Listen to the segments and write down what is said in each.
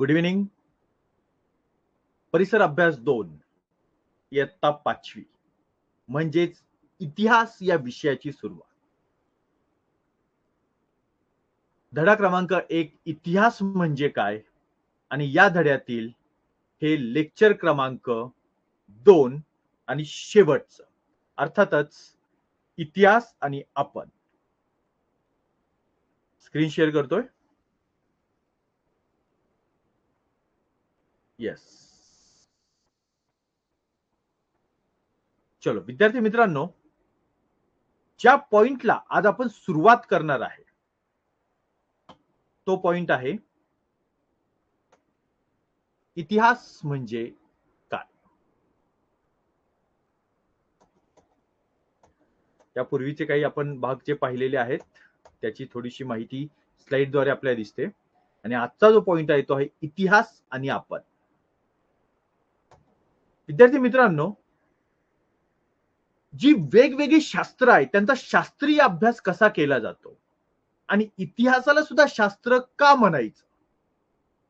Good evening परिसर अभ्यास दोन इयत्ता पाचवी. म्हणजेच इतिहास या विषयाची सुरुवात. धडा क्रमांक एक इतिहास म्हणजे काय? आणि या धड्यातील हे लेक्चर क्रमांक दोन आणि शेवटचं. अर्थातच इतिहास आणि आपण. स्क्रीन शेअर करतोय? येस चलो विद्यार्थी मित्रांनो ज्या पॉइंटला आज आपण सुरुवात करणार आहे तो पॉइंट आहे इतिहास म्हणजे काय? यापूर्वीचे काही आपण भाग जे पाहिलेले आहेत त्याची थोडीशी माहिती स्लाइडद्वारे आपल्याला दिसते. आणि आजचा जो पॉइंट आहे तो आहे इतिहास आणि आपण. विद्यार्थी मित्रांनो जी वेगवेगळी शास्त्र आहेत त्यांचा शास्त्रीय अभ्यास कसा केला जातो? आणि इतिहासाला सुद्धा शास्त्र का म्हणायचं?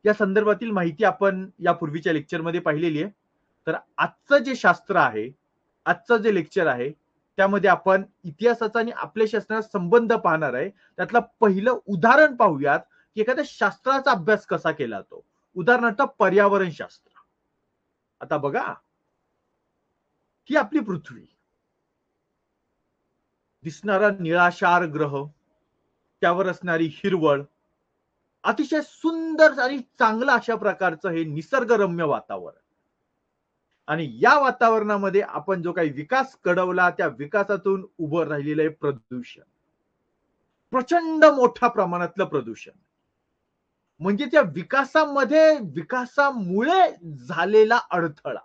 या संदर्भातील माहिती आपण या पूर्वीच्या लेक्चरमध्ये पाहिलेली आहे. तर आजचं जे शास्त्र आहे आजचं जे लेक्चर आहे त्यामध्ये आपण इतिहासाचा आणि आपल्या शास्त्राचा संबंध पाहणार आहे. त्यातलं पहिलं उदाहरण पाहूयात की एखाद्या शास्त्राचा अभ्यास कसा केला जातो? उदाहरणार्थ पर्यावरण शास्त्र. आता बघा ही आपली पृथ्वी. दिसणारा निळाशार ग्रह त्यावर असणारी हिरवळ अतिशय सुंदर आणि चांगलं अशा प्रकारचं हे निसर्गरम्य वातावरण. आणि या वातावरणामध्ये आपण जो काही विकास घडवला त्या विकासातून उभं राहिलेलं आहे प्रदूषण. प्रचंड मोठ्या प्रमाणातलं प्रदूषण. म्हणजे त्या विकासामध्ये विकासामुळे झालेला अडथळा.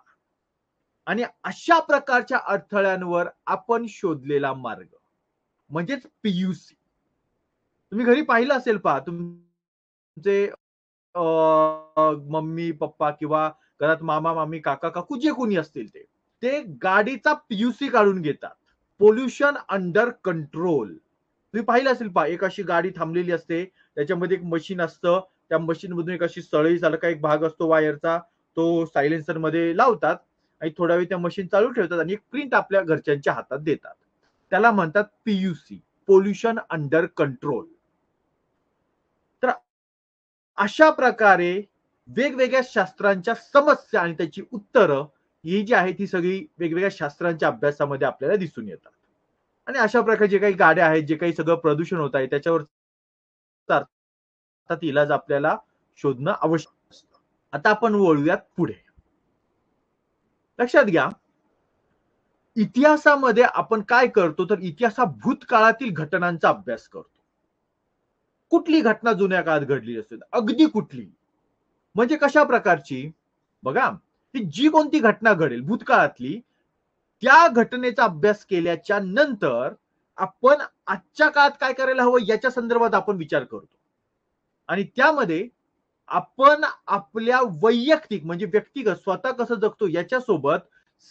आणि अशा प्रकारच्या अडथळ्यांवर आपण शोधलेला मार्ग म्हणजेच पीयूसी तुम्ही घरी पाहिलं असेल पहा तुमचे मम्मी पप्पा किंवा घरात मामा मामी काका काकू जे कोणी असतील ते ते गाडीचा पीयूसी काढून घेतात. पोल्युशन अंडर कंट्रोल तुम्ही पाहिलं असेल पहा एक अशी गाडी थांबलेली असते त्याच्यामध्ये एक मशीन असतं त्या मशीन मधून एक अशी सळई सारखा एक भाग असतो वायरचा तो सायलेन्सरमध्ये लावतात. आणि थोडा वेळ त्या मशीन चालू ठेवतात आणि एक प्रिंट आपल्या घरच्यांच्या हातात देतात. त्याला म्हणतात पीयूसी पोल्युशन अंडर कंट्रोल तर अशा प्रकारे वेगवेगळ्या शास्त्रांच्या समस्या आणि त्याची उत्तरं ही जी आहे ती सगळी वेगवेगळ्या शास्त्रांच्या अभ्यासामध्ये आपल्याला दिसून येतात. आणि अशा प्रकारे जे काही गाड्या आहेत जे काही सगळं प्रदूषण होत आहे त्याच्यावर इलाज आपल्याला शोधणं आवश्यक असतं. आता आपण वळूयात पुढे. लक्षात घ्या. इतिहासामध्ये आपण काय करतो तर इतिहास हा भूतकाळातील घटनांचा अभ्यास करतो. कुठली घटना जुन्या काळात घडली असेल? अगदी कुठली? म्हणजे कशा प्रकारची? बघा ही जी कोणती घटना घडेल भूतकाळातली त्या घटनेचा अभ्यास केल्याच्यानंतर आपण आजच्या काळात काय करायला हवं याच्या संदर्भात आपण विचार करतो. आणि त्यामध्ये आपण आपल्या वैयक्तिक म्हणजे व्यक्तिगत स्वतः कसं जगतो याच्यासोबत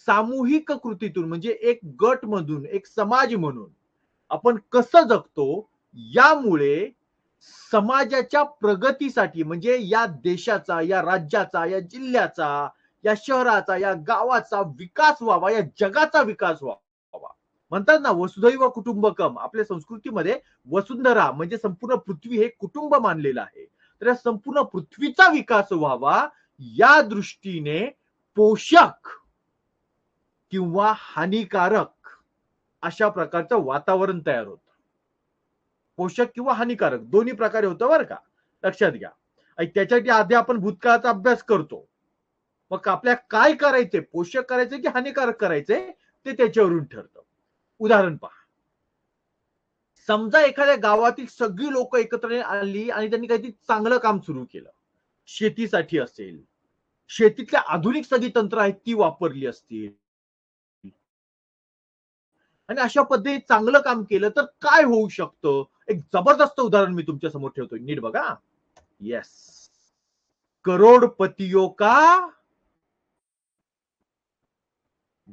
सामूहिक कृतीतून म्हणजे एक गट मधून एक समाज म्हणून आपण कसं जगतो यामुळे समाजाच्या प्रगतीसाठी म्हणजे या देशाचा या राज्याचा या जिल्ह्याचा या शहराचा या गावाचा विकास व्हावा या जगाचा विकास व्हावा. म्हणतात ना वसुधैव कुटुंबकम. आपल्या संस्कृतीमध्ये वसुंधरा म्हणजे संपूर्ण पृथ्वी हे कुटुंब मानलेलं आहे. तर या संपूर्ण पृथ्वीचा विकास व्हावा या दृष्टीने पोषक किंवा हानिकारक अशा प्रकारचं वातावरण तयार होतं. पोषक किंवा हानिकारक दोन्ही प्रकारे होतं बरं का? लक्षात घ्या. आणि त्याच्यासाठी आधी आपण भूतकाळाचा अभ्यास करतो. मग आपल्या काय करायचे? पोषक करायचे की हानिकारक करायचे? ते त्याच्यावरून ठरतं. उदाहरण पहा. समजा एखाद्या गावातील सगळी लोक एकत्र आली आणि त्यांनी काहीतरी चांगलं काम सुरू केलं. शेतीसाठी असेल शेतीतल्या आधुनिक सगळी तंत्र आहेत ती वापरली असतील. आणि अशा पद्धतीने चांगलं काम केलं तर काय होऊ शकतं? एक जबरदस्त उदाहरण मी तुमच्यासमोर ठेवतोय. नीट बघा. येस करोडपतियो का?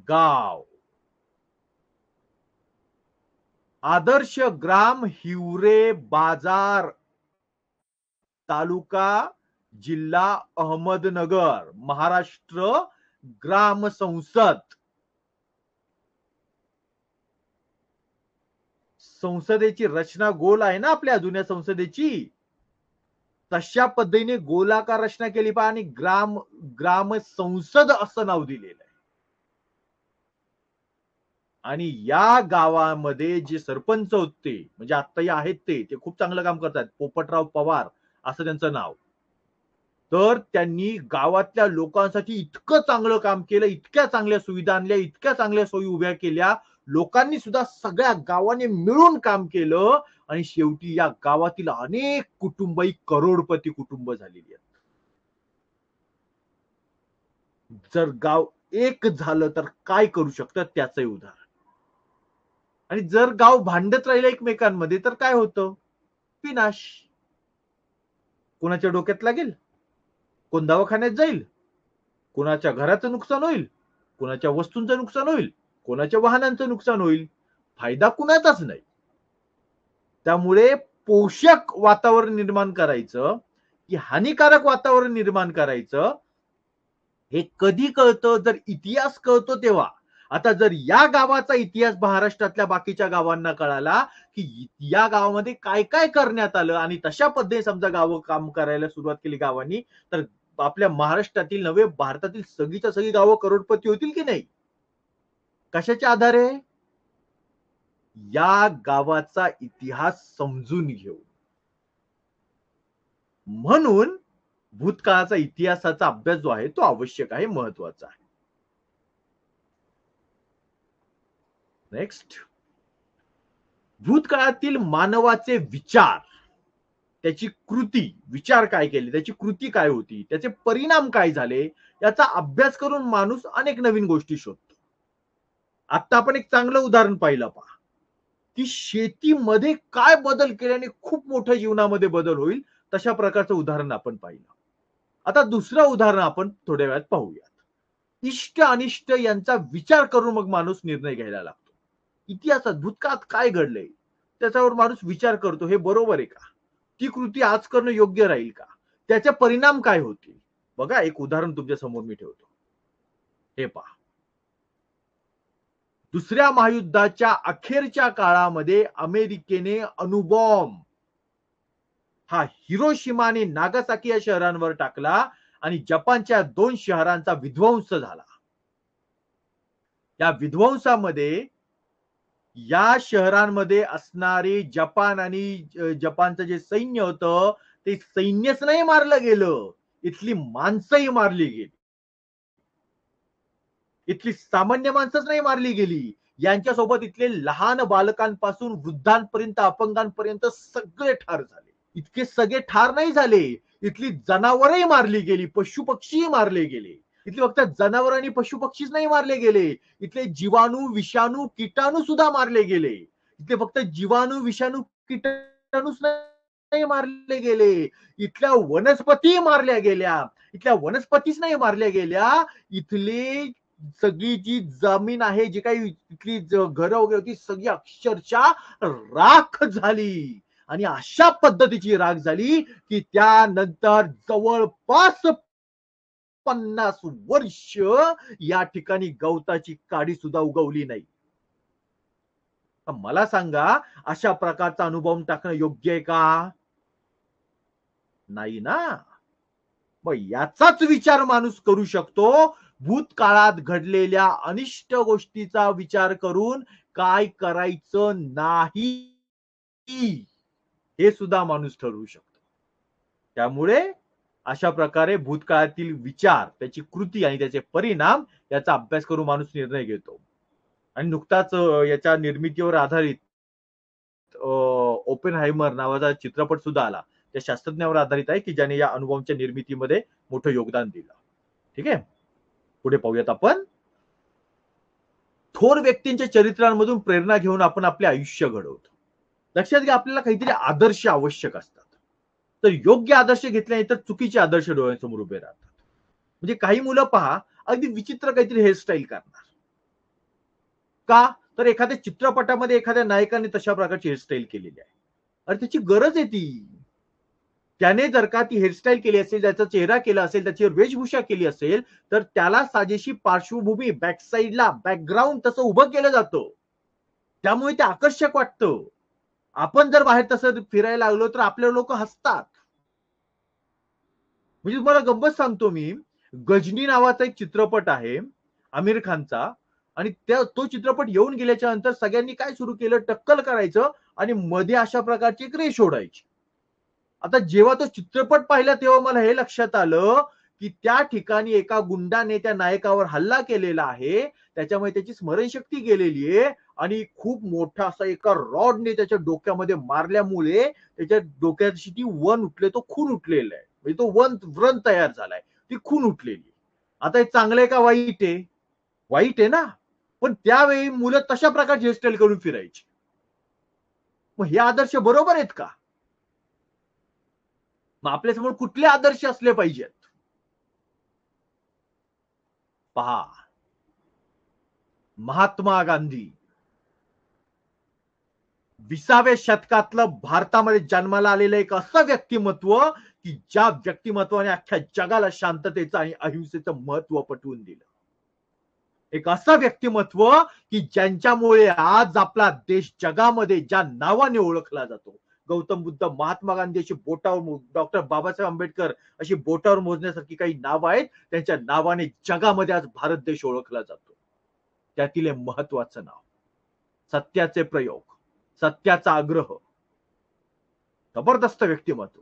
गाव. आदर्श ग्राम हिवरे बाजार तालुका जिल्हा अहमदनगर महाराष्ट्र ग्राम संसद. संसदेची रचना गोल आहे ना आपल्या जुन्या संसदेची? तशा पद्धतीने गोलाकार रचना केली पाहिजे आणि ग्राम ग्राम संसद असं नाव दिलेलं आहे. आणि या गावामध्ये जे सरपंच होते म्हणजे आत्ताही आहेत ते ते खूप चांगलं काम करतात. पोपटराव पवार असं त्यांचं नाव. तर त्यांनी गावातल्या लोकांसाठी इतकं चांगलं काम केलं इतक्या चांगल्या सुविधा आणल्या इतक्या चांगल्या सोयी उभ्या केल्या. लोकांनी सुद्धा सगळ्या गावाने मिळून काम केलं आणि शेवटी या गावातील अनेक कुटुंब ही करोडपती कुटुंब झालेली आहेत. जर गाव एक झालं तर काय करू शकतं त्याचंही उदाहरण. आणि जर गाव भांडत राहिलं एकमेकांमध्ये तर काय होतं? विनाश. कोणाच्या डोक्यात लागेल? कोण दवाखान्यात जाईल? कोणाच्या घराचं नुकसान होईल? कोणाच्या वस्तूंचं नुकसान होईल? कोणाच्या वाहनांचं नुकसान होईल? फायदा कुणाचाच नाही. त्यामुळे पोषक वातावरण निर्माण करायचं की हानिकारक वातावरण निर्माण करायचं हे कधी कळतं? जर इतिहास कळतो तेव्हा. आता जर या गावाचा इतिहास महाराष्ट्रातल्या बाकीच्या गावांना कळाला की या गावामध्ये काय काय करण्यात आलं आणि तशा पद्धतीने समजा गावं काम करायला सुरुवात केली गावांनी तर आपल्या महाराष्ट्रातील नव्हे भारतातील सगळीच्या सगळी गावं करोडपती होतील की नाही? कशाच्या आधारे? या गावाचा इतिहास समजून घेऊ. म्हणून भूतकाळाचा इतिहासाचा अभ्यास जो आहे तो आवश्यक आहे महत्त्वाचा आहे. नेक्स्ट भूतकाळातील मानवाचे विचार. त्याची कृती विचार काय केले? त्याची कृती काय होती? त्याचे परिणाम काय झाले? याचा अभ्यास करून माणूस अनेक नवीन गोष्टी शोधतो. आता आपण एक चांगलं उदाहरण पाहिलं पहा. की शेतीमध्ये काय बदल केल्याने खूप मोठ्या जीवनामध्ये बदल होईल तशा प्रकारचं उदाहरण आपण पाहिलं. आता दुसरं उदाहरण आपण थोड्या वेळात पाहूयात. इष्ट अनिष्ट यांचा विचार करून मग माणूस निर्णय घ्यायला लागतो. इतिहासात भूतकाळात काय घडलंय? त्याच्यावर माणूस विचार करतो हे बरोबर आहे का? ती कृती आज करणं योग्य राहील का? त्याचे परिणाम काय होतील? बघा एक उदाहरण तुमच्यासमोर मी ठेवतो. हे पहा. दुसऱ्या महायुद्धाच्या अखेरच्या काळामध्ये अमेरिकेने अणुबॉम्ब हा हिरोशिमाने नागासाकी या शहरांवर टाकला आणि जपानच्या दोन शहरांचा विध्वंस झाला. या विध्वंसामध्ये या शहरांमध्ये असणारे जपान आणि जपानचं जे सैन्य होतं ते सैन्यच नाही मारलं गेलं. इथली माणसंही मारली गेली. इथली सामान्य माणसंच नाही मारली गेली. यांच्यासोबत इथले लहान बालकांपासून वृद्धांपर्यंत अपंगांपर्यंत सगळे ठार झाले. इतके सगळे ठार नाही झाले. इथली जनावरही मारली गेली पशु पक्षीही मारले गेले. इथले फक्त जनावर आणि पशु पक्षीच नाही मारले गेले. इथले जीवाणू विषाणू किटाणू सुद्धा मारले गेले. इथले फक्त जीवाणू विषाणू किटाणूच नाही मारले गेले. इथल्या वनस्पती मारल्या गेल्या. इथल्या वनस्पतीच नाही मारल्या गेल्या. इथले सगळी जी जमीन आहे जी काही इथली घरं वगैरे होती सगळी अक्षरशः राख झाली. आणि अशा पद्धतीची राख झाली की त्यानंतर जवळपास पन्नास वर्ष या ठिकाणी गवताची काडी सुद्धा उगवली नाही. मला सांगा अशा प्रकारचा अनुभव टाकणं योग्य आहे का? नाही ना? मग याचाच विचार माणूस करू शकतो. भूतकाळात घडलेल्या अनिष्ट गोष्टीचा विचार करून काय करायचं नाही हे सुद्धा माणूस ठरवू शकतो. त्यामुळे अशा प्रकारे भूतकाळातील विचार त्याची कृती आणि त्याचे परिणाम याचा अभ्यास करून माणूस निर्णय घेतो. आणि नुकताच याच्या निर्मितीवर आधारित ओपेन हायमर नावाचा चित्रपट सुद्धा आला. त्या शास्त्रज्ञावर आधारित आहे की ज्याने या अनुभवांच्या निर्मितीमध्ये मोठं योगदान दिलं. ठीक आहे? पुढे पाहूयात आपण. थोर व्यक्तींच्या चरित्रांमधून प्रेरणा घेऊन आपण आपले आयुष्य घडवतो. लक्षात घ्या आपल्याला काहीतरी आदर्श आवश्यक असतात तर योग्य आदर्श घेतले नाही तर चुकीचे आदर्श डोळ्यांसमोर उभे राहतात. म्हणजे काही मुलं पहा अगदी विचित्र काहीतरी हेअरस्टाईल करणार. का? तर एखाद्या चित्रपटामध्ये एखाद्या नायकाने तशा प्रकारची हेअरस्टाईल केलेली आहे. अरे त्याची गरज आहे ती. त्याने जर का ती हेअरस्टाईल केली असेल त्याचा चेहरा केला असेल त्याची वेशभूषा केली असेल तर त्याला साजेशी पार्श्वभूमी बॅकसाईडला बॅकग्राऊंड तसं उभं केलं जातं. त्यामुळे ते आकर्षक वाटतं. आपण जर बाहेर तसं फिरायला लागलो तर आपले लोक हसतात. म्हणजे तुम्हाला गंमत सांगतो मी गजनी नावाचा एक चित्रपट आहे आमिर खानचा. आणि त्या तो चित्रपट येऊन गेल्याच्यानंतर सगळ्यांनी काय सुरू केलं? टक्कल करायचं आणि मध्ये अशा प्रकारची एक रेष ओढायची. आता जेव्हा तो चित्रपट पाहिला तेव्हा मला हे लक्षात आलं की त्या ठिकाणी एका गुंडाने त्या नायकावर हल्ला केलेला आहे. त्याच्यामुळे त्याची स्मरणशक्ती गेलेली आहे. आणि खूप मोठा असा एका रॉडने त्याच्या डोक्यामध्ये मारल्यामुळे त्याच्या डोक्याची ती वन उठले तो खून उठलेला आहे. म्हणजे तो वन व्रण तयार झालाय. ती खून उठलेली आता हे चांगलं आहे का वाईट आहे? वाईट आहे ना. पण त्यावेळी मुलं तशा प्रकारची हेअरस्टाईल करून फिरायची. मग हे आदर्श बरोबर आहेत का? मग आपल्यासमोर कुठले आदर्श असले पाहिजेत? पहा. महात्मा गांधी विसाव्या शतकातलं भारतामध्ये जन्माला आलेलं एक असं व्यक्तिमत्व की ज्या व्यक्तिमत्वाने अख्ख्या जगाला शांततेचं आणि अहिंसेचं महत्त्व पटवून दिलं. एक असं व्यक्तिमत्व की ज्यांच्यामुळे आज आपला देश जगामध्ये ज्या नावाने ओळखला जातो. गौतम बुद्ध महात्मा गांधी अशी बोटावर डॉक्टर बाबासाहेब आंबेडकर अशी बोटावर मोजण्यासारखी काही नाव आहेत. त्यांच्या नावाने जगामध्ये आज भारत देश ओळखला जातो. त्यातील हे महत्वाचं नाव. सत्याचे प्रयोग. सत्याचा आग्रह. जबरदस्त व्यक्तिमत्व.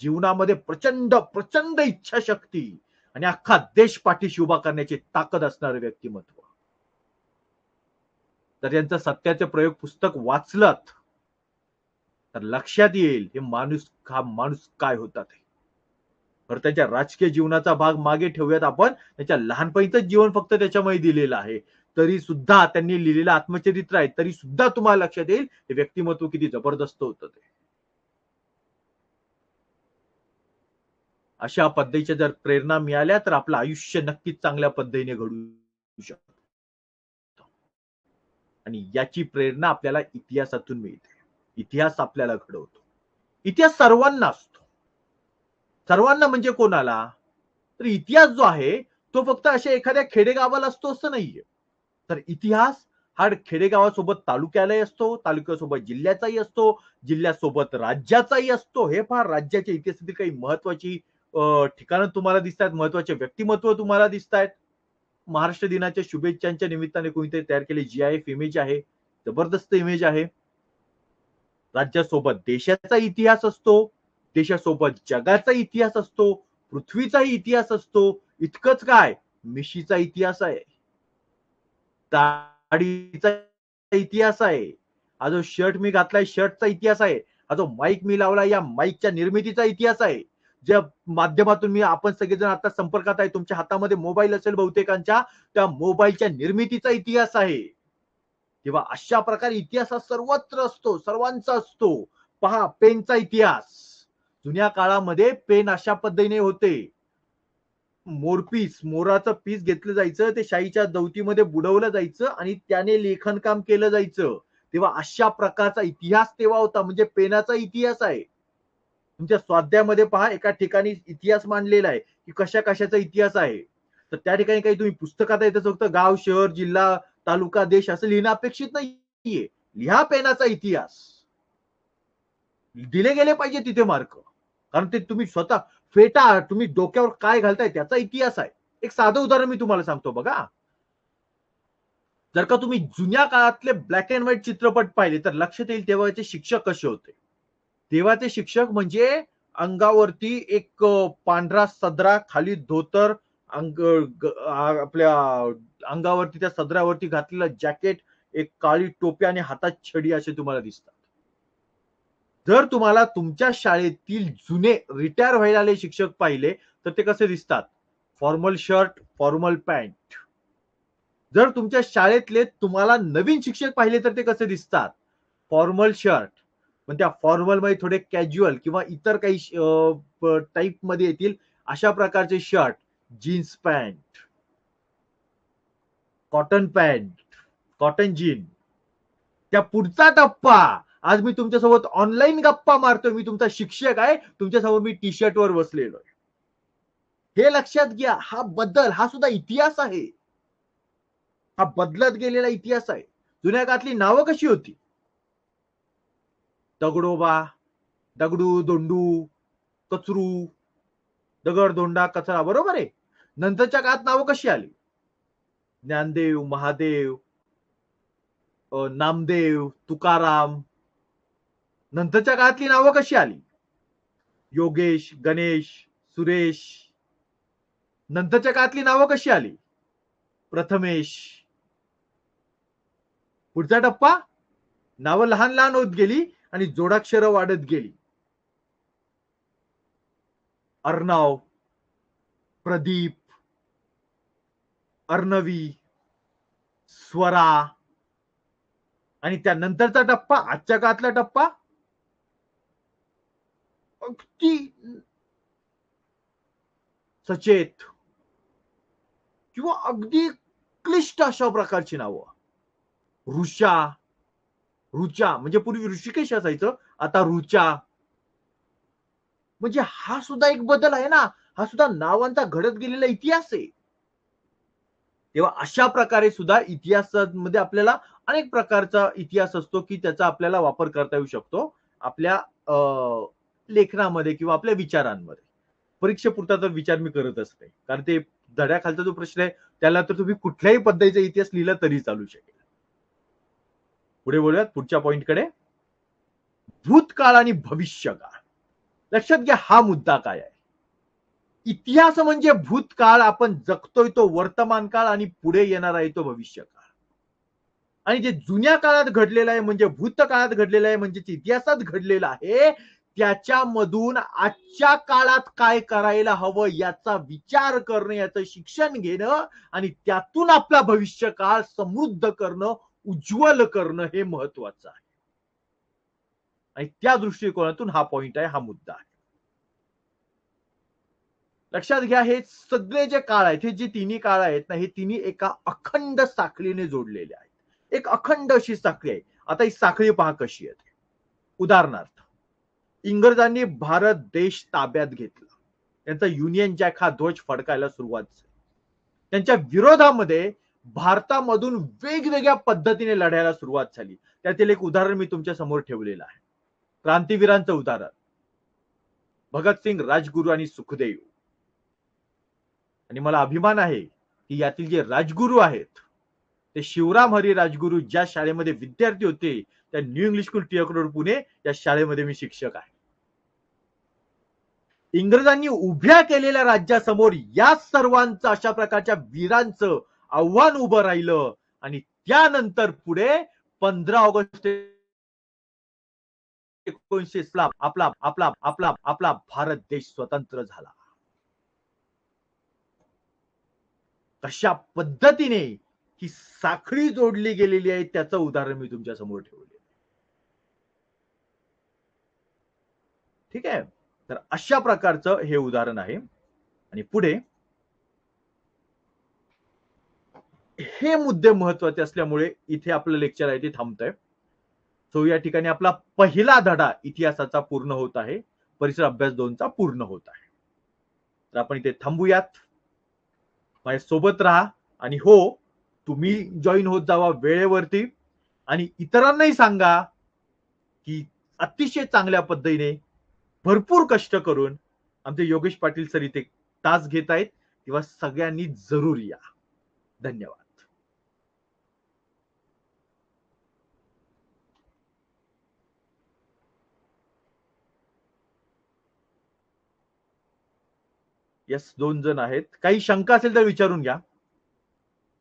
जीवनामध्ये प्रचंड प्रचंड इच्छाशक्ती आणि अख्खा देश पाठीशी उभा करण्याची ताकद असणारं व्यक्तिमत्व. तर यांचं सत्याचे प्रयोग पुस्तक वाचलत तर लक्षात येईल हे माणूस हा माणूस काय होता ते. तर त्याच्या राजकीय जीवनाचा भाग मागे ठेवूयात आपण. त्याच्या लहानपणीच जीवन फक्त त्याच्यामध्ये दिलेलं आहे. तरी सुद्धा त्यांनी लिहिलेलं आत्मचरित्र आहे तरी सुद्धा तुम्हाला लक्षात येईल हे व्यक्तिमत्व किती जबरदस्त होतं ते. अशा पद्धतीच्या जर प्रेरणा मिळाल्या तर आपलं आयुष्य नक्कीच चांगल्या पद्धतीने घडू शकत. आणि याची प्रेरणा आपल्याला इतिहासातून मिळते. इतिहास आपल्याला घडवतो. इतिहास सर्वांना असतो. सर्वांना म्हणजे कोणाला? तर इतिहास जो आहे तो फक्त अशा एखाद्या खेडेगावाला असतो असं नाहीये. तर इतिहास हा खेडेगावासोबत तालुक्यालाही असतो तालुक्यासोबत जिल्ह्याचाही असतो जिल्ह्यासोबत राज्याचाही असतो. हे फार राज्याच्या इतिहासातील काही महत्वाची ठिकाणं तुम्हाला दिसत आहेत महत्त्वाचे व्यक्तिमत्व तुम्हाला दिसत आहेत महाराष्ट्र दिनाच्या शुभेच्छांच्या निमित्ताने कोणीतरी तयार केले जी आय एफ इमेज आहे जबरदस्त इमेज आहे. राज्यासोबत देशाचा इतिहास असतो देशासोबत जगाचा इतिहास असतो पृथ्वीचाही इतिहास असतो. इतकंच काय मिशीचा इतिहास आहे. दाढीचा इतिहास आहे. हा जो शर्ट मी घातलाय शर्टचा इतिहास आहे. हा जो माईक मी लावला या माईकच्या निर्मितीचा इतिहास आहे. ज्या माध्यमातून मी आपण सगळेजण आता संपर्कात आहे. तुमच्या हातामध्ये मोबाईल असेल बहुतेकांच्या त्या मोबाईलच्या निर्मितीचा इतिहास आहे. तेव्हा अशा प्रकारे इतिहास हा सर्वत्र असतो सर्वांचा असतो. पहा पेनचा इतिहास. जुन्या काळामध्ये पेन अशा पद्धतीने होते. मोरपीस मोराचं पीस घेतलं जायचं ते शाईच्या दौतीमध्ये बुडवलं जायचं आणि त्याने लेखन काम केलं जायचं. तेव्हा अशा प्रकारचा इतिहास तेव्हा होता म्हणजे पेनाचा इतिहास आहे. तुमच्या स्वाध्यामध्ये पहा एका ठिकाणी इतिहास मांडलेला आहे की कशा कशाचा इतिहास आहे. तर त्या ठिकाणी काही तुम्ही पुस्तकात येतं फक्त गाव शहर जिल्हा तालुका देश असं लिहिणं अपेक्षित नाहीये. लिहा पेनाचा इतिहास. दिले गेले पाहिजे तिथे मार्क. कारण ते तुम्ही स्वतः फेटा तुम्ही डोक्यावर काय घालताय त्याचा इतिहास आहे. एक साधं उदाहरण मी तुम्हाला सांगतो बघा. जर का तुम्ही जुन्या काळातले ब्लॅक अँड व्हाईट चित्रपट पाहिले तर लक्षात येईल तेव्हाचे शिक्षक कसे होते. तेव्हाचे शिक्षक म्हणजे अंगावरती एक पांढरा सदरा खाली धोतर अंग आपल्या अंगावरती त्या सदरावरती घातलेलं जॅकेट एक काळी टोपी आणि हातात छडी असे तुम्हाला दिसतात. जर तुम्हाला तुमच्या शाळेतील जुने रिटायर व्हायला आले शिक्षक पाहिले तर ते कसे दिसतात? फॉर्मल शर्ट फॉर्मल पॅन्ट जर तुमच्या शाळेतले तुम्हाला नवीन शिक्षक पाहिले तर ते कसे दिसतात? फॉर्मल शर्ट पण त्या फॉर्मलमध्ये थोडे कॅज्युअल किंवा इतर काही टाईपमध्ये येतील अशा प्रकारचे shirt jeans pant cotton pant cotton jean त्या पुढचा टप्पा. आज मी तुमच्यासोबत ऑनलाईन गप्पा मारतोय. मी तुमचा शिक्षक आहे. तुमच्यासमोर मी टी शर्टवर बसलेलो आहे. हे लक्षात घ्या हा बदल हा सुद्धा इतिहास आहे. हा बदलत गेलेला इतिहास आहे. जुन्या काळातली नावं कशी होती? दगडोबा दगडू दोंडू कचरू दगड दोंडा कचरा बरोबर आहे? नंतरच्या काळात नावं कशी आली? ज्ञानदेव महादेव नामदेव तुकाराम नंतरच्या काळातली नावं कशी आली? योगेश गणेश सुरेश. नंतरच्या काळातली नावं कशी आली? प्रथमेश. पुढचा टप्पा नावं लहान लहान होत गेली आणि जोडाक्षरं वाढत गेली. अर्णव प्रदीप अर्णवी स्वरा. आणि त्यानंतरचा टप्पा आजच्या काळातला टप्पा अगदी सचेत. किंवा अगदी क्लिष्ट अशा प्रकारची नावं. ऋषा ऋचा. म्हणजे पूर्वी ऋषिकेश असायचं आता ऋचा. म्हणजे हा सुद्धा एक बदल आहे ना. हा सुद्धा नावांचा घडत गेलेला इतिहास आहे. तेव्हा अशा प्रकारे सुद्धा इतिहासामध्ये आपल्याला अनेक प्रकारचा इतिहास असतो की त्याचा आपल्याला वापर करता येऊ शकतो. आपल्या अं, लेखनामध्ये किंवा आपल्या विचारांमध्ये. परीक्षेपुरता तर विचार मी करत असते कारण ते धड्याखालचा जो प्रश्न आहे त्याला तर तुम्ही कुठल्याही पद्धतीचा इतिहास लिहिला तरी चालू शकेल. पुढे बोलूयात पुढच्या पॉइंटकडे. भूतकाळ आणि भविष्यकाळ. लक्षात घ्या हा मुद्दा काय आहे? इतिहास म्हणजे भूतकाळ आपण जगतोय तो वर्तमान काळ आणि पुढे येणार आहे तो भविष्यकाळ. आणि जे जुन्या काळात घडलेलं आहे म्हणजे भूतकाळात घडलेलं आहे म्हणजे इतिहासात घडलेलं आहे त्याच्यामधून आजच्या काळात काय करायला हवं याचा विचार करणं याचं शिक्षण घेणं आणि त्यातून आपला भविष्य काळ समृद्ध करणं उज्ज्वल करणं हे महत्वाचं आहे. आणि त्या दृष्टिकोनातून हा पॉइंट आहे हा मुद्दा आहे. लक्षात घ्या हे सगळे जे काळ आहेत हे जे तिन्ही काळ आहेत ना हे तिन्ही एका अखंड साखळीने जोडलेले आहेत. एक अखंड अशी साखळी आहे. आता ही साखळी पहा कशी आहे. उदाहरणार्थ इंग्रजांनी भारत देश ताब्यात घेतला. त्यांचा युनियन जॅक हा ध्वज फडकायला सुरुवात झाली. त्यांच्या विरोधामध्ये भारतामधून वेगवेगळ्या पद्धतीने लढायला सुरुवात झाली. त्यातील एक उदाहरण मी तुमच्यासमोर ठेवलेलं आहे. क्रांतीवीरांचं उदाहरण. भगतसिंग राजगुरू आणि सुखदेव. आणि मला अभिमान आहे की यातील जे राजगुरू आहेत ते शिवराम हरी राजगुरू ज्या शाळेमध्ये विद्यार्थी होते त्या New English School Tilak Road Pune या शाळेमध्ये मी शिक्षक आहे. इंग्रजांनी उभ्या केलेल्या राज्यासमोर या सर्वांचं अशा प्रकारच्या वीरांचं आव्हान उभं राहिलं. आणि त्यानंतर पुढे पंधरा ऑगस्ट एकोणीसशे आपला आपला आपला आपला भारत देश स्वतंत्र झाला. कशा पद्धतीने ही साखळी जोडली गेलेली आहे त्याचं उदाहरण मी तुमच्यासमोर ठेवले ठीक आहे? तर अशा प्रकारचं हे उदाहरण आहे. आणि पुढे हे मुद्दे महत्त्वाचे असल्यामुळे इथे आपलं लेक्चर आहे ते थांबतंय. सो या ठिकाणी आपला पहिला धडा इतिहासाचा पूर्ण होत आहे. परिसर अभ्यास दोनचा पूर्ण होत आहे. तर आपण इथे थांबूयात. माझ्या सोबत राहा. आणि हो तुम्ही जॉईन होत जावा वेळेवरती. आणि इतरांनाही सांगा की अतिशय चांगल्या पद्धतीने भरपूर कष्ट करून आमचे योगेश पाटील सर इथे तास घेत आहेत. तेव्हा सगळ्यांनी जरूर या. धन्यवाद. यस दोन जण आहेत. काही शंका असेल तर विचारून घ्या.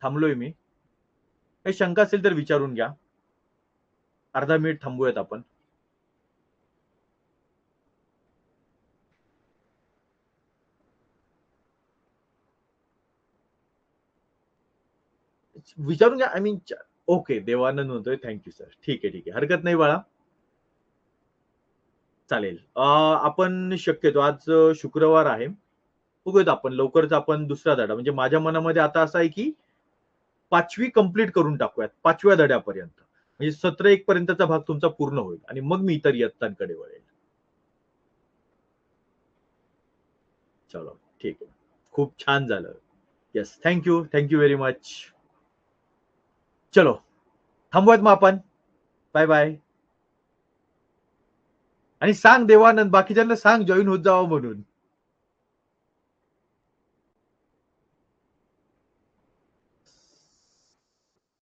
थांबलोय मी. काही शंका असेल तर विचारून घ्या. अर्धा मिनिट थांबूयात आपण. विचारून घ्या. आय मीन ओके देवानंद म्हणतोय थँक्यू सर ठीक आहे ठीक आहे. हरकत नाही बाळा. चालेल. आपण शक्यतो आज शुक्रवार आहे. बघूयात आपण. लवकरच आपण दुसरा धडा. म्हणजे माझ्या मनामध्ये आता असं आहे की पाचवी कंप्लीट करून टाकूयात. पाचव्या धड्यापर्यंत. म्हणजे सतरा एक पर्यंतचा भाग तुमचा पूर्ण होईल. आणि मग मी इतर इयत्तांकडे वळेल. चलो. ठीक आहे. खूप छान झालं. Yes thank you thank you very much चलो थांबूयात मग आपण. बाय बाय आणि सांग देवानंद बाकीच्यांना सांग जॉईन होत जावं म्हणून.